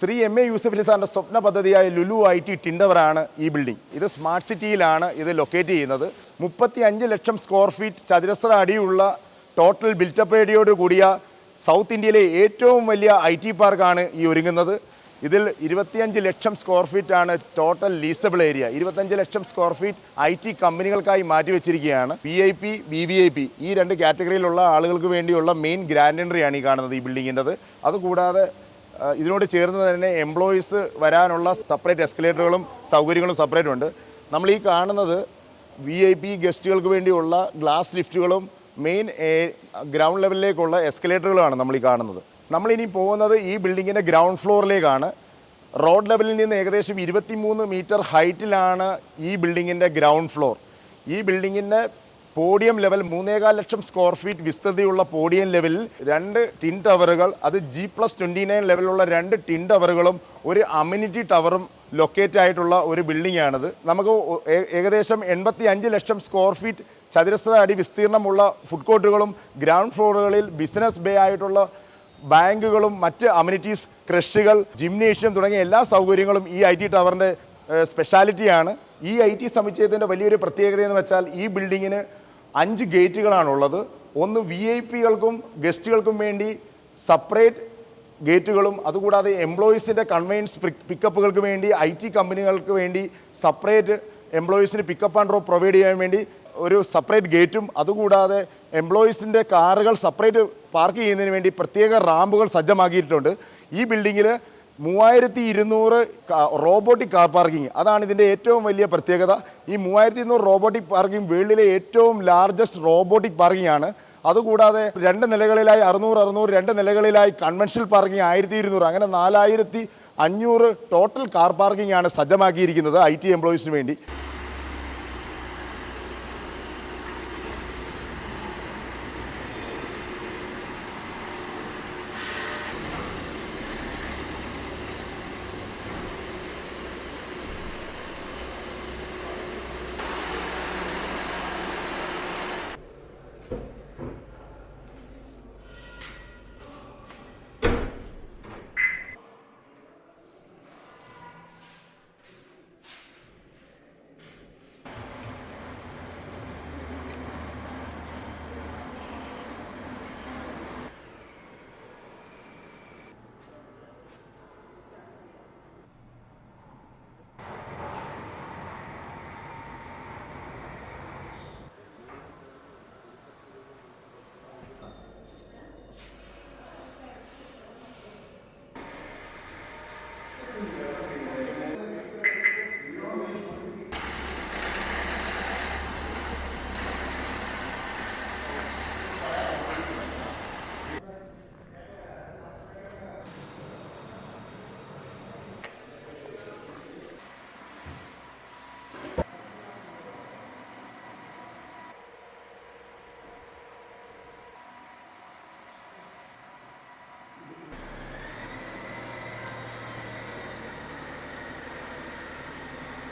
Shri M A Yusuf സാറിന്റെ സ്വപ്ന പദ്ധതിയായ Lulu I T ടിൻഡവറാണ് ഈ ബിൽഡിംഗ്. ഇത് സ്മാർട്ട് സിറ്റിയിലാണ് ഇത് ലൊക്കേറ്റ് ചെയ്യുന്നത്. മുപ്പത്തി അഞ്ച് ലക്ഷം സ്ക്വയർ ഫീറ്റ് ചതുരശ്ര അടിയുള്ള ടോട്ടൽ ബിൽറ്റപ്പ് ഏരിയയോട് കൂടിയ സൗത്ത് ഇന്ത്യയിലെ ഏറ്റവും വലിയ ഐ ടി പാർക്കാണ് ഈ ഒരുങ്ങുന്നത്. ഇതിൽ ഇരുപത്തിയഞ്ച് ലക്ഷം സ്ക്വയർ ഫീറ്റ് ആണ് ടോട്ടൽ ലീസബിൾ ഏരിയ. ഇരുപത്തഞ്ച് ലക്ഷം സ്ക്വയർ ഫീറ്റ് ഐ ടി കമ്പനികൾക്കായി മാറ്റിവെച്ചിരിക്കുകയാണ് V I P V V I P ഈ രണ്ട് കാറ്റഗറിയിലുള്ള ആളുകൾക്ക് വേണ്ടിയുള്ള മെയിൻ ഗ്രാൻഡ് എൻട്രിയാണ് ഈ കാണുന്നത് ഈ ബിൽഡിങ്ങിന്റെത്. അതുകൂടാതെ ഇതിനോട് ചേർന്ന് തന്നെ എംപ്ലോയീസ് വരാനുള്ള സെപ്പറേറ്റ് എസ്കലേറ്ററുകളും സൗകര്യങ്ങളും സെപ്പറേറ്റ് ഉണ്ട്. നമ്മൾ ഈ കാണുന്നത് വി ഐ പി ഗസ്റ്റുകൾക്ക് വേണ്ടിയുള്ള ഗ്ലാസ് ലിഫ്റ്റുകളും മെയിൻ ഗ്രൗണ്ട് ലെവലിലേക്കുള്ള എസ്കലേറ്ററുകളാണ് നമ്മൾ ഈ കാണുന്നത്. നമ്മളിനി പോകുന്നത് ഈ ബിൽഡിങ്ങിന്റെ ഗ്രൗണ്ട് ഫ്ലോറിലേക്കാണ് റോഡ് ലെവലിൽ നിന്ന് ഏകദേശം ഇരുപത്തിമൂന്ന് മീറ്റർ ഹൈറ്റിലാണ് ഈ ബിൽഡിങ്ങിന്റെ ഗ്രൗണ്ട് ഫ്ലോർ ഈ ബിൽഡിങ്ങിന്റെ പോഡിയം ലെവൽ മൂന്നേകാൽ ലക്ഷം സ്ക്വയർ ഫീറ്റ് വിസ്തൃതിയുള്ള പോഡിയം ലെവലിൽ രണ്ട് ടിൻ ടവറുകൾ അത് ജി പ്ലസ് ട്വന്റി നയൻ ലെവലുള്ള രണ്ട് ടിൻ ടവറുകളും ഒരു അമ്യൂണിറ്റി ടവറും ലൊക്കേറ്റ് ആയിട്ടുള്ള ഒരു ബിൽഡിംഗ് ആണിത് നമുക്ക് ഏകദേശം എൺപത്തി അഞ്ച് ലക്ഷം സ്ക്വയർ ഫീറ്റ് ചതുരശ്ര അടി വിസ്തീർണമുള്ള ഫുഡ് കോർട്ടുകളും ഗ്രൗണ്ട് ഫ്ലോറുകളിൽ ബിസിനസ് ബേ ആയിട്ടുള്ള ബാങ്കുകളും മറ്റ് അമ്യൂണിറ്റീസ് ക്രഷുകൾ ജിംനേഷ്യം തുടങ്ങിയ എല്ലാ സൗകര്യങ്ങളും ഈ ഐ ടി ടവറിന്റെ സ്പെഷ്യാലിറ്റിയാണ്. ഈ ഐ ടി സമുച്ചയത്തിന്റെ വലിയൊരു പ്രത്യേകത എന്ന് വെച്ചാൽ ഈ ബിൽഡിങ്ങിന് അഞ്ച് ഗേറ്റുകളാണുള്ളത്. ഒന്ന് വി ഐ പികൾക്കും ഗസ്റ്റുകൾക്കും വേണ്ടി സപ്പറേറ്റ് ഗേറ്റുകളും അതുകൂടാതെ എംപ്ലോയീസിന്റെ കൺവെയൻസ് പിക്കപ്പുകൾക്ക് വേണ്ടി ഐ ടി കമ്പനികൾക്ക് വേണ്ടി സപ്പറേറ്റ് എംപ്ലോയീസിന് പിക്കപ്പ് ആൻഡ് ഡ്രോപ്പ് പ്രൊവൈഡ് ചെയ്യാൻ വേണ്ടി ഒരു സെപ്പറേറ്റ് ഗേറ്റും അതുകൂടാതെ എംപ്ലോയീസിന്റെ കാറുകൾ സെപ്പറേറ്റ് പാർക്ക് ചെയ്യുന്നതിന് വേണ്ടി പ്രത്യേക റാമ്പുകൾ സജ്ജമാക്കിയിട്ടുണ്ട്. ഈ ബിൽഡിങ്ങിൽ മൂവായിരത്തി ഇരുന്നൂറ് റോബോട്ടിക് കാർ പാർക്കിംഗ്. അതാണ് ഇതിന്റെ ഏറ്റവും വലിയ പ്രത്യേകത. ഈ മൂവായിരത്തി ഇരുന്നൂറ് റോബോട്ടിക് പാർക്കിംഗ് വേൾഡിലെ ഏറ്റവും ലാർജസ്റ്റ് റോബോട്ടിക് പാർക്കിംഗ് ആണ്. അതുകൂടാതെ രണ്ട് നിലകളിലായി അറുന്നൂറ് അറുന്നൂറ് രണ്ട് നിലകളിലായി കൺവെൻഷണൽ പാർക്കിംഗ് ആയിരത്തി ഇരുന്നൂറ് അങ്ങനെ നാലായിരത്തി അഞ്ഞൂറ് ടോട്ടൽ കാർ പാർക്കിംഗ് ആണ് സജ്ജമാക്കിയിരിക്കുന്നത് ഐ ടി എംപ്ലോയീസിന് വേണ്ടി.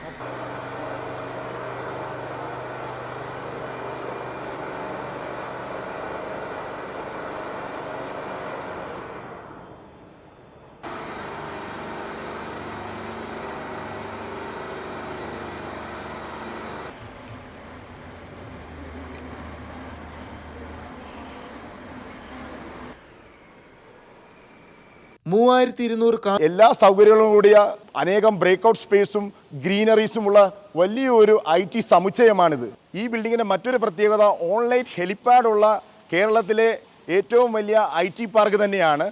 Okay. മൂവായിരത്തി ഇരുന്നൂറ് കാർ എല്ലാ സൗകര്യങ്ങളും കൂടിയ അനേകം ബ്രേക്കൗട്ട് സ്പേസും ഗ്രീനറീസുമുള്ള വലിയൊരു ഐ ടി സമുച്ചയമാണിത്. ഈ ബിൽഡിങ്ങിന്റെ മറ്റൊരു പ്രത്യേകത ഓൺലൈൻ ഹെലിപ്പാഡുള്ള കേരളത്തിലെ ഏറ്റവും വലിയ ഐ ടി പാർക്ക് തന്നെയാണ്.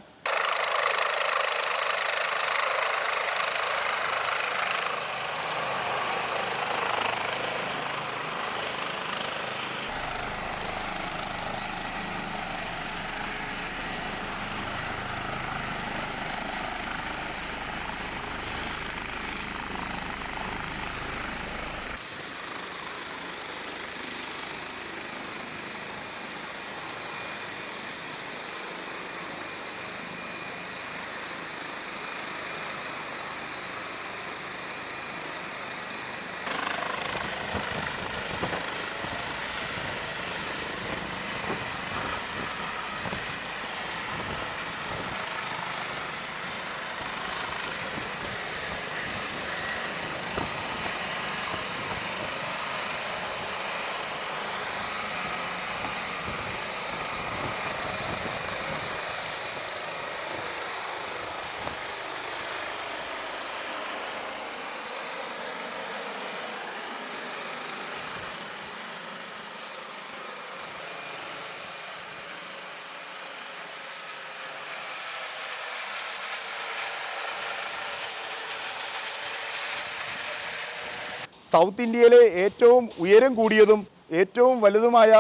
സൗത്ത് ഇന്ത്യയിലെ ഏറ്റവും ഉയരം കൂടിയതും ഏറ്റവും വലുതുമായ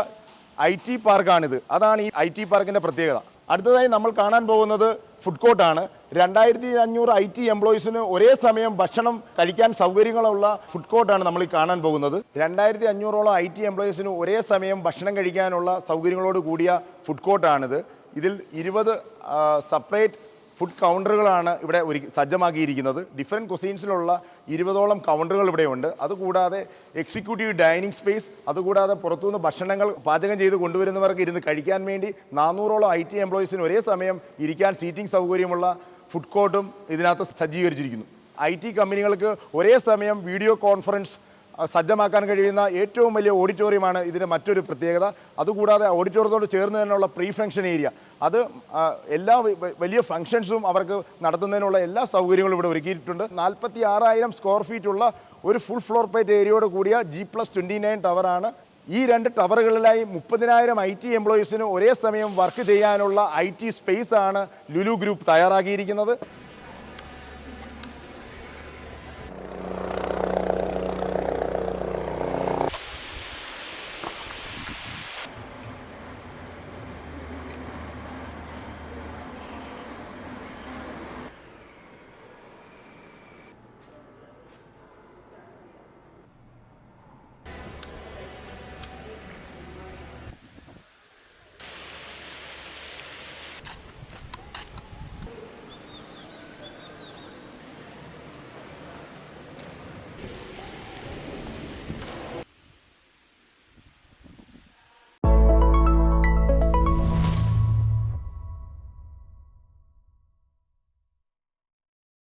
ഐ ടി പാർക്കാണിത്. അതാണ് ഈ ഐ ടി പാർക്കിന്റെ പ്രത്യേകത. അടുത്തതായി നമ്മൾ കാണാൻ പോകുന്നത് ഫുഡ് കോർട്ടാണ്. രണ്ടായിരത്തി അഞ്ഞൂറ് ഐ ടി എംപ്ലോയീസിന് ഒരേ സമയം ഭക്ഷണം കഴിക്കാൻ സൗകര്യങ്ങളുള്ള ഫുഡ് കോർട്ടാണ് നമ്മൾ ഈ കാണാൻ പോകുന്നത്. രണ്ടായിരത്തി അഞ്ഞൂറോളം ഐ ടി എംപ്ലോയീസിന് ഒരേ സമയം ഭക്ഷണം കഴിക്കാനുള്ള സൗകര്യങ്ങളോട് കൂടിയ ഫുഡ് കോർട്ടാണിത്. ഇതിൽ ഇരുപത് സെപ്പറേറ്റ് ഫുഡ് കൗണ്ടറുകളാണ് ഇവിടെ ഒരു സജ്ജമാക്കിയിരിക്കുന്നത്. ഡിഫറെന്റ് കൊസീൻസിലുള്ള ഇരുപതോളം കൗണ്ടറുകൾ ഇവിടെയുണ്ട്. അതുകൂടാതെ എക്സിക്യൂട്ടീവ് ഡൈനിങ് സ്പേസ് അതുകൂടാതെ പുറത്തുനിന്ന് ഭക്ഷണങ്ങൾ പാചകം ചെയ്ത് കൊണ്ടുവരുന്നവർക്ക് ഇരുന്ന് കഴിക്കാൻ വേണ്ടി നാനൂറോളം ഐ ടി എംപ്ലോയീസിന് ഒരേ സമയം ഇരിക്കാൻ സീറ്റിംഗ് സൗകര്യമുള്ള ഫുഡ് കോർട്ടും ഇതിനകത്ത് സജ്ജീകരിച്ചിരിക്കുന്നു. ഐ ടി കമ്പനികൾക്ക് ഒരേ സമയം വീഡിയോ കോൺഫറൻസ് സജ്ജമാക്കാൻ കഴിയുന്ന ഏറ്റവും വലിയ ഓഡിറ്റോറിയമാണ് ഇതിന്റെ മറ്റൊരു പ്രത്യേകത. അതുകൂടാതെ ഓഡിറ്റോറിയത്തോട് ചേർന്ന് തന്നെയുള്ള പ്രീ ഫംഗ്ഷൻ ഏരിയ. അത് എല്ലാ വലിയ ഫംഗ്ഷൻസും അവർക്ക് നടത്തുന്നതിനുള്ള എല്ലാ സൗകര്യങ്ങളും ഇവിടെ ഒരുക്കിയിട്ടുണ്ട്. നാൽപ്പത്തി ആറായിരം സ്ക്വയർ ഫീറ്റുള്ള ഒരു ഫുൾ ഫ്ലോർ പ്ലേറ്റ് ഏരിയയോട് കൂടിയ ജി പ്ലസ് ട്വന്റി നയൻ ടവറാണ്. ഈ രണ്ട് ടവറുകളിലായി മുപ്പതിനായിരം ഐ ടി എംപ്ലോയീസിന് ഒരേ സമയം വർക്ക് ചെയ്യാനുള്ള ഐ ടി സ്പേസ് ആണ് ലുലു ഗ്രൂപ്പ് തയ്യാറാക്കിയിരിക്കുന്നത്.